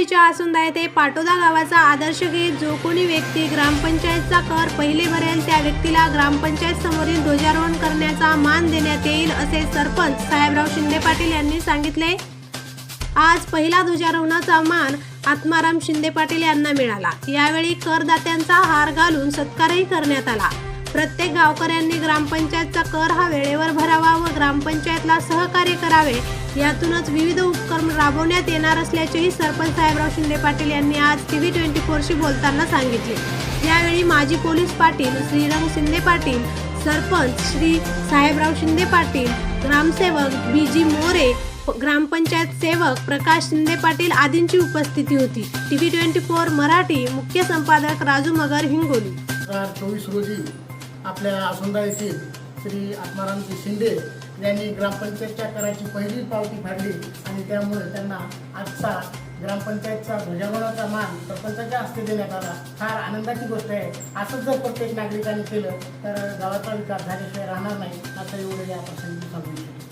हिंगोलीच्या आसुंदा येथे पाटोदा गावाचा आदर्श घेत जो कोणी व्यक्ती ग्रामपंचायतचा कर पहिले भरेल त्या व्यक्तीला ग्रामपंचायत समोरील ध्वजारोहण करण्याचा मान देण्यात येईल असे सरपंच साहेबराव शिंदे पाटील यांनी सांगितले. आज पहिला ध्वजारोहणाचा मान आत्माराम शिंदे पाटील यांना मिळाला. यावेळी करदात्यांचा हार घालून सत्कारही करण्यात आला. प्रत्येक गावकऱ्यांनी ग्रामपंचायतचा कर हा वेळेवर भरावा व ग्रामपंचायतला सहकार्य करावे. यातूनच विविध उपक्रम राबवण्यात येणार असल्याचेही सरपंच साहेबराव शिंदे पाटील यांनी आज टी व्ही ट्वेंटी फोरशी बोलताना सांगितले. यावेळी माजी पोलीस पाटील श्रीरंग शिंदे पाटील सरपंच श्री साहेबराव शिंदे पाटील ग्रामसेवक बी जी मोरे ग्रामपंचायत सेवक प्रकाश शिंदे पाटील आदींची उपस्थिती होती. T V twenty four Marathi मुख्य संपादक राजू मगर हिंगोली. चोवीस रोजी आपल्या आसोंदा येथील श्री आत्मारामजी शिंदे यांनी ग्रामपंचायतच्या कराची पहिली पावती फाडली आणि त्यामुळे त्यांना आजचा ग्रामपंचायतचा ध्वजारोहणाचा मान सरपंचाच्या हस्ते देण्यात आला. फार आनंदाची गोष्ट आहे. असंच जर प्रत्येक नागरिकांनी केलं तर गावाचा विकास झाल्याशिवाय राहणार नाही असं एवढं या प्रसंगी सांगू शकतो